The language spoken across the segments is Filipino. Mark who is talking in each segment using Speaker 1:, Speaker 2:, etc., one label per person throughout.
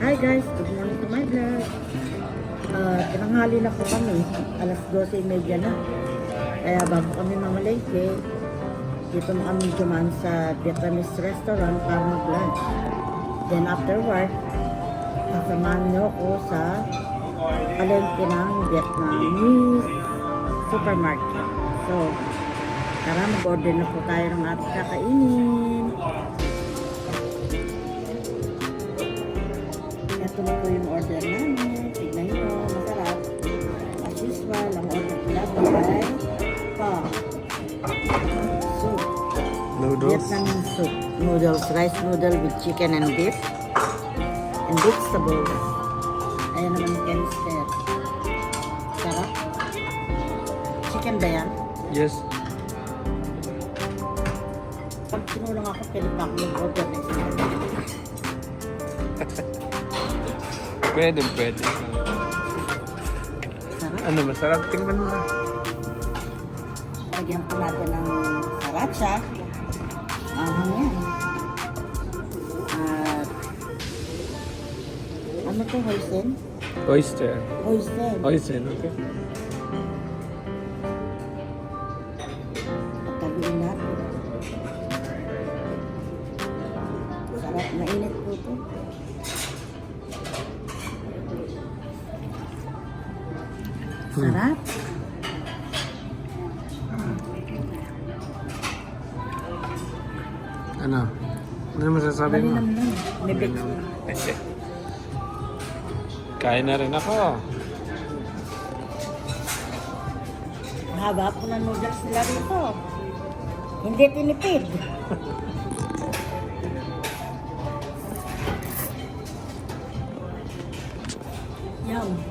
Speaker 1: Hi guys, good morning to my vlog. Uh, tinanghali na po kami. Alas 12.30 na. Kaya bago kami mamalengke, dito na kami dumaan sa Vietnamese restaurant para mag-lunch. Then afterward, kasamahan niyo ako sa palengke ng Vietnamese supermarket. So, tara mag-order na po tayo ng ating kakainin. Ito na po yung order namin. Tignan nyo, masarap. As usual, ang order nila po ay pa. Soup.
Speaker 2: Noodles.
Speaker 1: Vietnamese soup. Noodles, rice noodle with chicken and beef. And vegetables. Ayan naman yung kanister. Sarap. Chicken ba yan?
Speaker 2: Yes.
Speaker 1: Pag sinulang ako, pwede pa ako mag-order na isa.
Speaker 2: Pwede, pwede.
Speaker 1: Sarap.
Speaker 2: Ano, masarap. Tingnan mo.
Speaker 1: Lagyan po natin ng sriracha. Ahang yan. At ano to, hoisin?
Speaker 2: Oyster.
Speaker 1: Hoisin.
Speaker 2: Oyster, okay.
Speaker 1: Sarap.
Speaker 2: Ano? Ano masasabi mo?
Speaker 1: Malinam lang.
Speaker 2: Eh, Kain na rin ako.
Speaker 1: Ang haba po ng noodles nila rito. Hindi tinipid. Yum.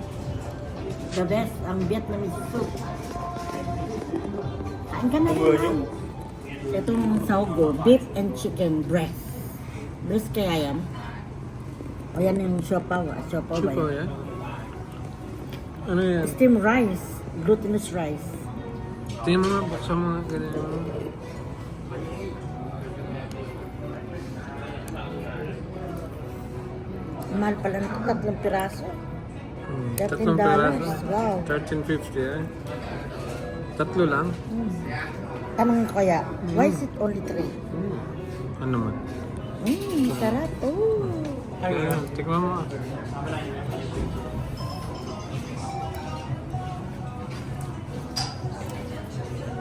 Speaker 1: The best, ang Vietnamese soup. Kain ka na rin. Itong saugo, beef and chicken breast. Breast kaya yan? O yan yung siopaw. ah. Siopaw ba
Speaker 2: Chupo
Speaker 1: yan?
Speaker 2: yan? Ano yan?
Speaker 1: Steam rice. Glutinous rice.
Speaker 2: Tingnan mo nga, buksan mo nga. Ganyan.
Speaker 1: Mahal pala nito, tatlong piraso.
Speaker 2: Hmm,
Speaker 1: $13.
Speaker 2: Tatlong peraso.
Speaker 1: Wow.
Speaker 2: 13.50 eh. Tatlo lang.
Speaker 1: Hmm. Tanong ko kaya, why is it only three?
Speaker 2: Hmm. Ano man?
Speaker 1: Hmm, sarap. Oh.
Speaker 2: Ayan, tikman mo.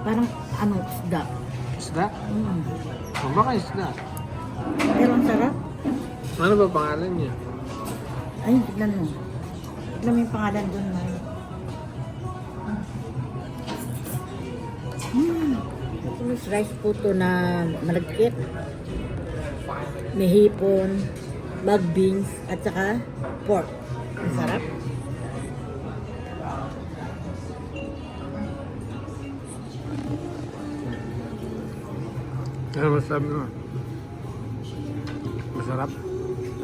Speaker 1: Parang anong isda.
Speaker 2: Isda?
Speaker 1: Hmm.
Speaker 2: O baka isda.
Speaker 1: Pero ang sarap.
Speaker 2: Ano ba pangalan niya?
Speaker 1: Ay, tignan mo. Tignan mo yung pangalan doon, May. Hmm. Tapos rice po to na malagkit. May hipon, mug beans, at saka pork. Ang sarap.
Speaker 2: Ano masabi mo? Masarap?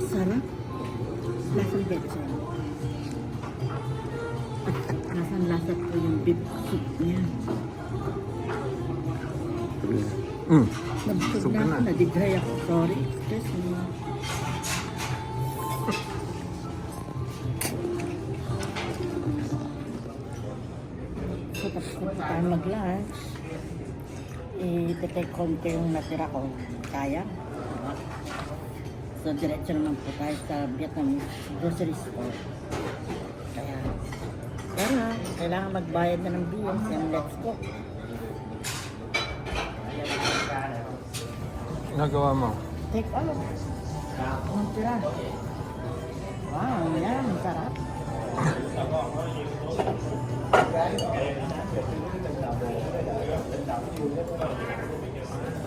Speaker 1: Sarap. Lasang betchan. Lasang lasa po yung beef soup niya.
Speaker 2: Mm.
Speaker 1: Nabusog
Speaker 2: Busog
Speaker 1: na ako,
Speaker 2: na.
Speaker 1: nadigray ako. Sorry, excuse me. So, tapos na po tayo mag-lunch. Eh, take konti yung natira ko. Kaya. So, diretso naman po tayo sa Vietnamese grocery store. Kaya, tara, kailangan magbayad na ng bills and let's go.
Speaker 2: Nagawa mo?
Speaker 1: Take all. Anong tira? Wow, yan, sarap.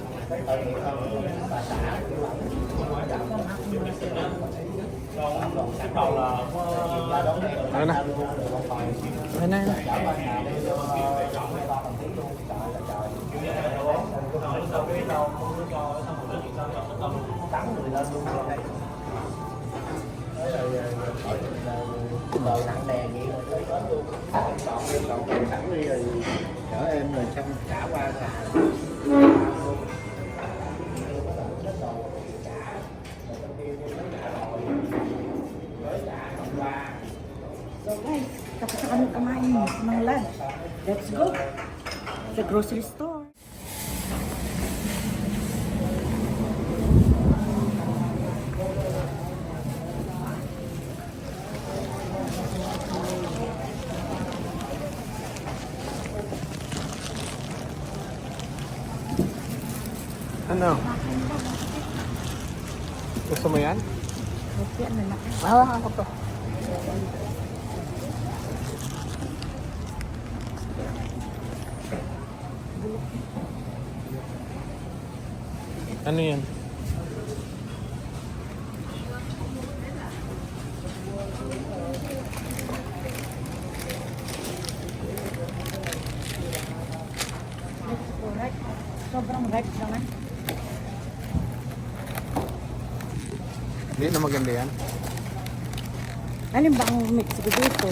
Speaker 2: Ano na? Ano na?
Speaker 3: Đồ
Speaker 1: kami kumain ng lunch. Let's go. Sa grocery store.
Speaker 2: Ano? Gusto mo yan?
Speaker 1: Okay, ano na.
Speaker 2: Ah, ako to. Ano yan?
Speaker 1: Sobrang right naman.
Speaker 2: Hindi na maganda yan.
Speaker 1: Alin ba ang Mexico dito?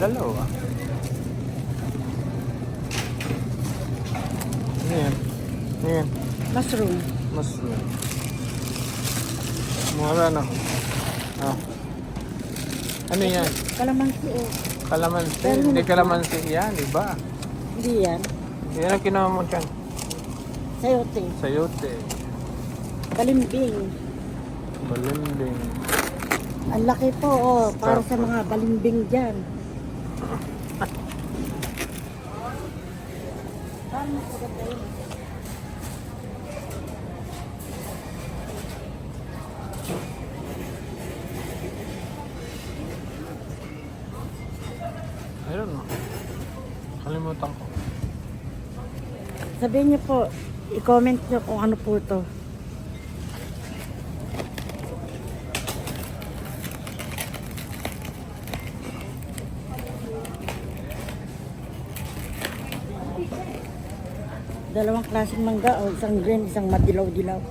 Speaker 2: Dalawa. Ano yan? Ano?
Speaker 1: Mushroom.
Speaker 2: Mushroom. Mura no? Ah. Ano yan?
Speaker 1: Kalamansi o.
Speaker 2: Kalamansi.
Speaker 1: Pero
Speaker 2: Hindi kalamansi yan, iba.
Speaker 1: Hindi yan.
Speaker 2: Yan ang kinuha mo dyan.
Speaker 1: Sayote.
Speaker 2: Sayote.
Speaker 1: Balimbing.
Speaker 2: Balimbing.
Speaker 1: Ang laki po, oh, para sa mga balimbing dyan. Paano mas maganda yun?
Speaker 2: I don't know. Kalimutan ko.
Speaker 1: Sabihin niyo po, i-comment niyo kung ano po ito. Dalawang klaseng mangga o isang green, isang madilaw-dilaw.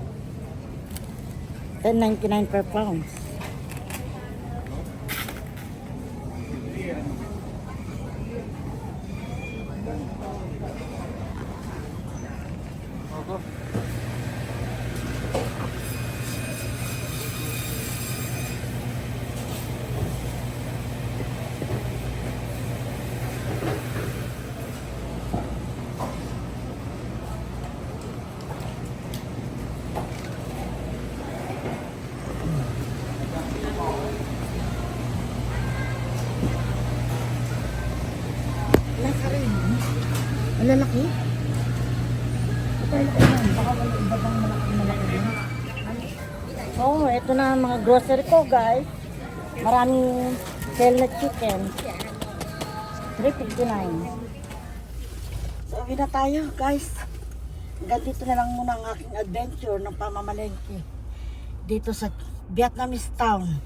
Speaker 1: 10.99 per pound.
Speaker 2: Ako.
Speaker 1: Nasa rin. Ang lalaki? Ito yung laki yan. Baka wala iba bang malaki malaki din. Oo, oh, ito na ang mga grocery ko guys. Maraming sale na chicken. 359. So, uwi na tayo guys. Hanggang dito na lang muna ang aking adventure ng pamamalengke. Dito sa Vietnamese town.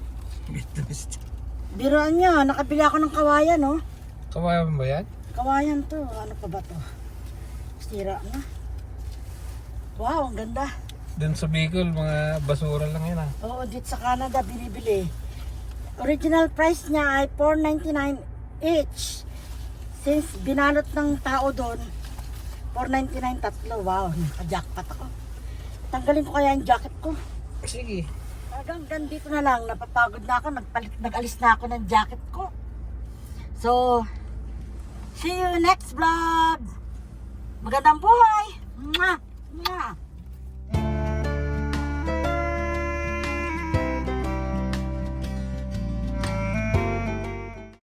Speaker 1: Biruan niya, nakabili ako ng kawayan, no?
Speaker 2: Kawayan ba yan?
Speaker 1: Kawayan to. Ano pa ba to? Sira na. Wow, ang ganda.
Speaker 2: Doon sa Bicol, mga basura lang yan ah.
Speaker 1: Oo, dito sa Canada binibili. Original price niya ay 4.99 each. Since binalot ng tao doon, 4.99 tatlo. Wow, naka-jackpot ako. Tanggalin ko kaya yung jacket ko.
Speaker 2: Sige.
Speaker 1: Hanggang dito na lang, napapagod na ako, nagpalit, nag-alis na ako ng jacket ko. So, see you next vlog. Magandang buhay! Mwah! Mwah!